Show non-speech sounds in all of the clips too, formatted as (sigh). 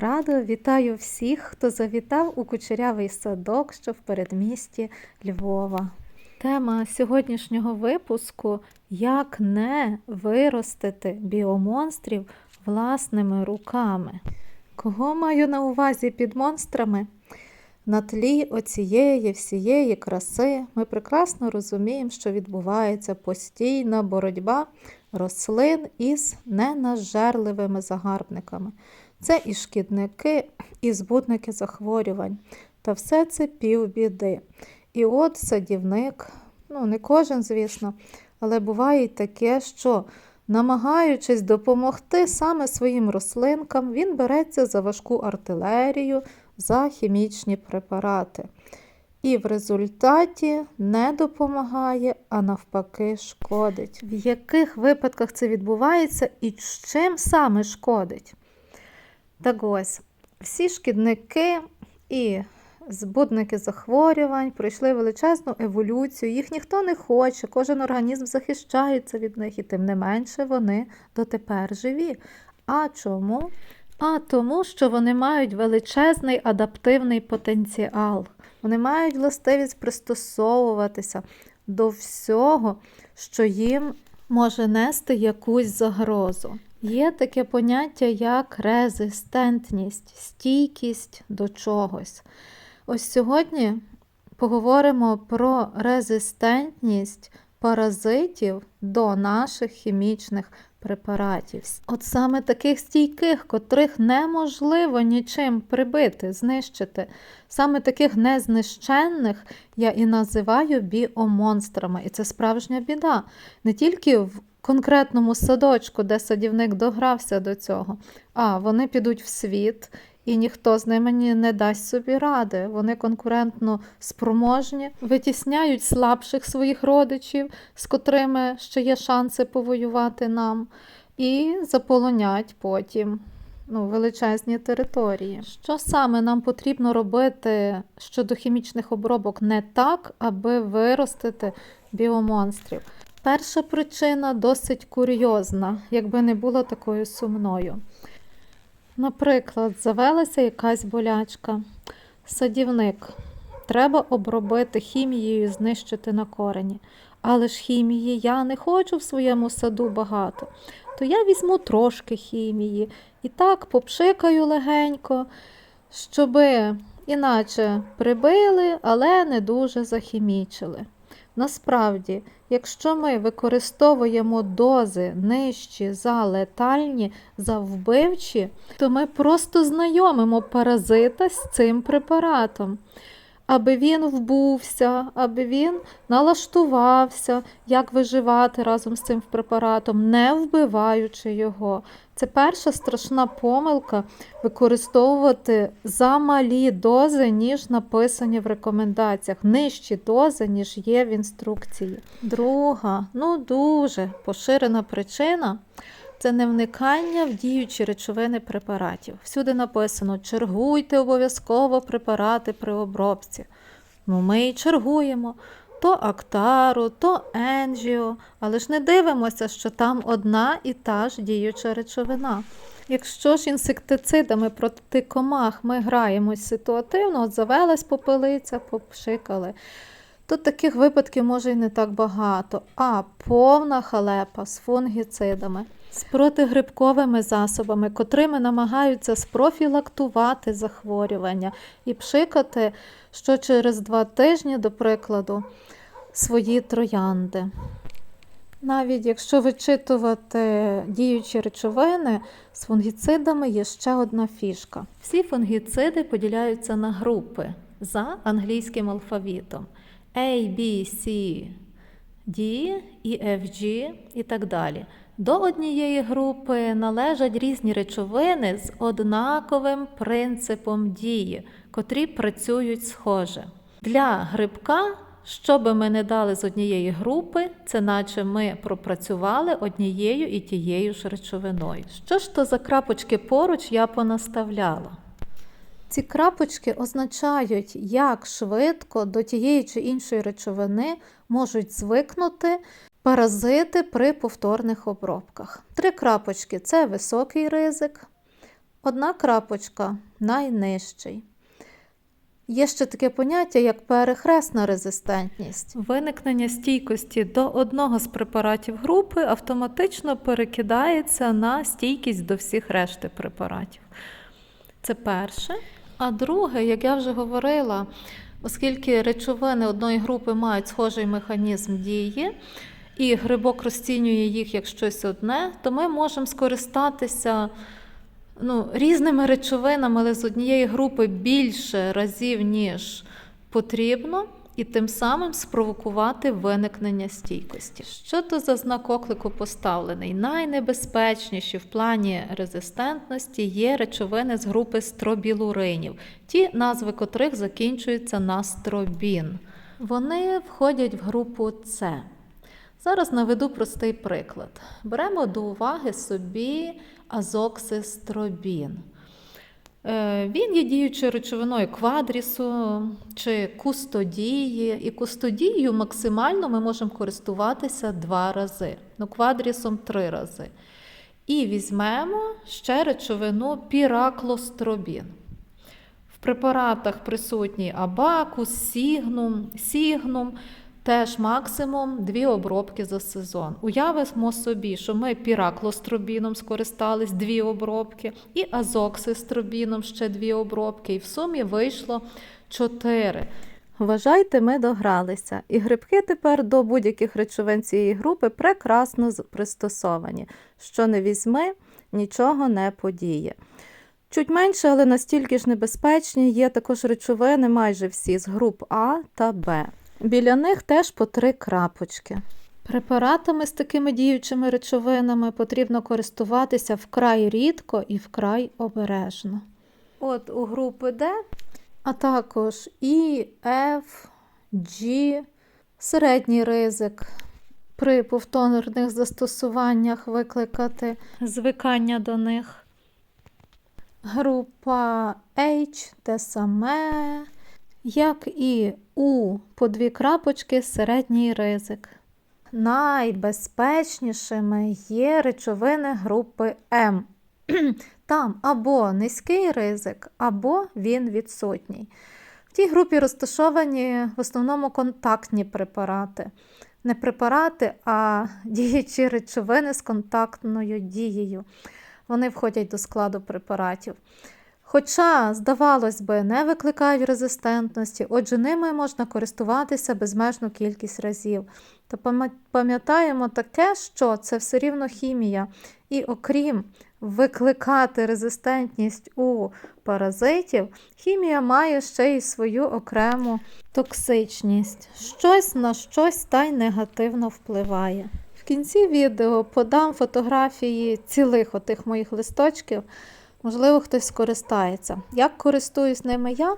Радо вітаю всіх, хто завітав у кучерявий садок, що в передмісті Львова. Тема сьогоднішнього випуску як не виростити біомонстрів власними руками. Кого маю на увазі під монстрами? На тлі оцієї всієї краси ми прекрасно розуміємо, що відбувається постійна боротьба рослин із ненажерливими загарбниками. Це і шкідники, і збудники захворювань. Та все це півбіди. І от садівник, ну не кожен, звісно, але буває й таке, що, намагаючись допомогти саме своїм рослинкам, він береться за важку артилерію, за хімічні препарати. І в результаті не допомагає, а навпаки, шкодить. В яких випадках це відбувається і чим саме шкодить? Так ось, всі шкідники і збудники захворювань пройшли величезну еволюцію, їх ніхто не хоче, кожен організм захищається від них, і тим не менше вони дотепер живі. А чому? А тому, що вони мають величезний адаптивний потенціал. Вони мають властивість пристосовуватися до всього, що їм може нести якусь загрозу. Є таке поняття як резистентність, стійкість до чогось. Ось сьогодні поговоримо про резистентність паразитів до наших хімічних препаратів. От саме таких стійких, котрих неможливо нічим прибити, знищити. Саме таких незнищенних я і називаю біомонстрами. І це справжня біда. Не тільки в конкретному садочку, де садівник догрався до цього, а вони підуть в світ. І ніхто з ними не дасть собі ради. Вони конкурентно спроможні, витісняють слабших своїх родичів, з котрими ще є шанси повоювати нам, і заполонять потім ну, величезні території. Що саме нам потрібно робити щодо хімічних обробок не так, аби виростити біомонстрів? Перша причина досить курйозна, якби не була такою сумною. Наприклад, завелася якась болячка. Садівник. Треба обробити хімією, знищити на корені. Але ж хімії я не хочу в своєму саду багато. То я візьму трошки хімії і так попшикаю легенько, щоби іначе прибили, але не дуже захімічили. Насправді, якщо ми використовуємо дози нижчі за летальні, за вбивчі, то ми просто знайомимо паразита з цим препаратом, аби він вбувся, аби він налаштувався, як виживати разом з цим препаратом, не вбиваючи його. Це перша страшна помилка використовувати замалі дози, ніж написані в рекомендаціях, нижчі дози, ніж є в інструкції. Друга, ну дуже поширена причина це не вникання в діючі речовини препаратів. Всюди написано: чергуйте обов'язково препарати при обробці. Ну, ми і чергуємо. То Актару, то Енджіо, але ж не дивимося, що там одна і та ж діюча речовина. Якщо ж інсектицидами проти комах ми граємось ситуативно, от завелась попелиця, попшикали, то таких випадків може і не так багато. А повна халепа з фунгіцидами, з протигрибковими засобами, котрими намагаються спрофілактувати захворювання і пшикати, що через два тижні, до прикладу, свої троянди. Навіть якщо вичитувати діючі речовини, з фунгіцидами є ще одна фішка. Всі фунгіциди поділяються на групи за англійським алфавітом A, B, C, D, E, F, G і так далі. До однієї групи належать різні речовини з однаковим принципом дії, котрі працюють схоже. Для грибка що би ми не дали з однієї групи, це наче ми пропрацювали однією і тією ж речовиною. Що ж то за крапочки поруч я понаставляла? Ці крапочки означають, як швидко до тієї чи іншої речовини можуть звикнути паразити при повторних обробках. Три крапочки це високий ризик, одна крапочка найнижчий. Є ще таке поняття, як перехресна резистентність. Виникнення стійкості до одного з препаратів групи автоматично перекидається на стійкість до всіх решти препаратів. Це перше. А друге, як я вже говорила, оскільки речовини одної групи мають схожий механізм дії, і грибок розцінює їх як щось одне, то ми можемо скористатися ну, різними речовинами, але з однієї групи більше разів, ніж потрібно, і тим самим спровокувати виникнення стійкості. Що то за знак оклику поставлений? Найнебезпечніші в плані резистентності є речовини з групи стробілуринів, ті назви котрих закінчуються на стробін. Вони входять в групу С. Зараз наведу простий приклад. Беремо до уваги собі азоксистробін. Е, Він є діючою речовиною квадрісу чи кустодії. І кустодією максимально ми можемо користуватися два рази, ну квадрісом три рази. І візьмемо ще речовину піраклостробін. В препаратах присутній абакус, сігнум, сігнум, теж максимум дві обробки за сезон. Уявимо собі, що ми піраклостробіном скористались дві обробки, і азоксистробіном ще дві обробки, і в сумі вийшло чотири. Вважайте, ми догралися, і грибки тепер до будь-яких речовин цієї групи прекрасно пристосовані. Що не візьми, нічого не подіє. Чуть менше, але настільки ж небезпечні є також речовини майже всі з груп А та Б. Біля них теж по три крапочки. Препаратами з такими діючими речовинами потрібно користуватися вкрай рідко і вкрай обережно. От у групи Д, а також І, Ф, G, середній ризик. При повторних застосуваннях викликати звикання до них. Група H те саме, як і у по дві крапочки середній ризик. Найбезпечнішими є речовини групи М. (clears throat) Там або низький ризик, або він відсутній. В тій групі розташовані в основному контактні препарати. Не препарати, а (laughs) діючі речовини з контактною дією. Вони входять до складу препаратів. Хоча, здавалось би, не викликають резистентності, отже, ними можна користуватися безмежну кількість разів. Та пам'ятаємо таке, що це все рівно хімія. І окрім викликати резистентність у паразитів, хімія має ще й свою окрему токсичність. Щось на щось та й негативно впливає. В кінці відео подам фотографії цілих отих моїх листочків. Можливо, хтось скористається. Як користуюсь ними я?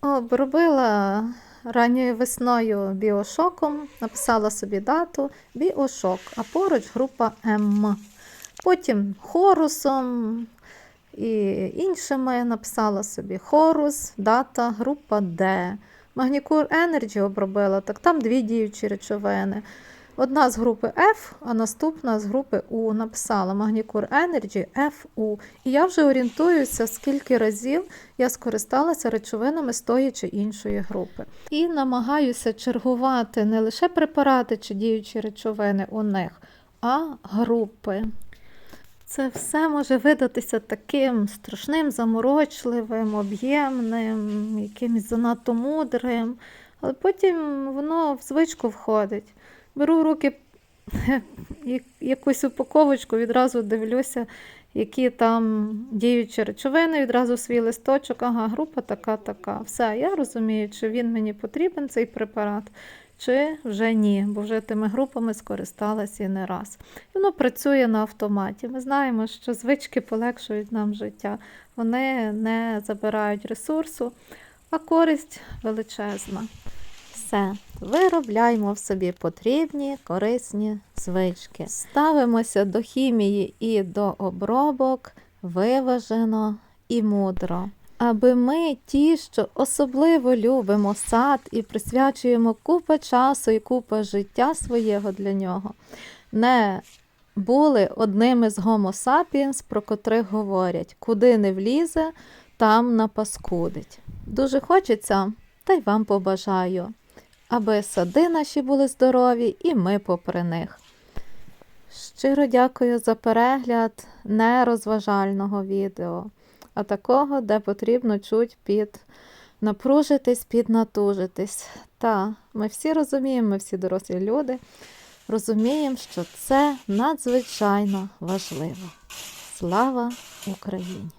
Обробила ранньою весною біошоком, написала собі дату біошок, а поруч група М. Потім хорусом і іншими написала собі хорус, дата, група Д. Магнікур Energy обробила, так там дві діючі речовини. Одна з групи F, а наступна з групи У. Написала Магнікур Energy FU. І я вже орієнтуюся, скільки разів я скористалася речовинами з тої чи іншої групи. І намагаюся чергувати не лише препарати чи діючі речовини у них, а групи. Це все може видатися таким страшним, заморочливим, об'ємним, якимось занадто мудрим, але потім воно в звичку входить. Беру в руки (laughs) якусь упаковочку, відразу дивлюся, які там діючі речовини, відразу свій листочок, ага, група така, така. Все, я розумію, чи він мені потрібен, цей препарат, чи вже ні, бо вже тими групами скористалася і не раз. Воно працює на автоматі. Ми знаємо, що звички полегшують нам життя. Вони не забирають ресурсу, а користь величезна. Все, виробляємо в собі потрібні, корисні звички. Ставимося до хімії і до обробок виважено і мудро. Аби ми ті, що особливо любимо сад і присвячуємо купа часу і купа життя своєго для нього, не були одними з Homo sapiens, про котрих говорять, куди не влізе, там напаскудить. Дуже хочеться, та й вам побажаю, аби сади наші були здорові і ми попри них. Щиро дякую за перегляд не розважального відео, а такого, де потрібно чуть під напружитись, піднатужитись. Та ми всі розуміємо, ми всі дорослі люди, розуміємо, що це надзвичайно важливо. Слава Україні!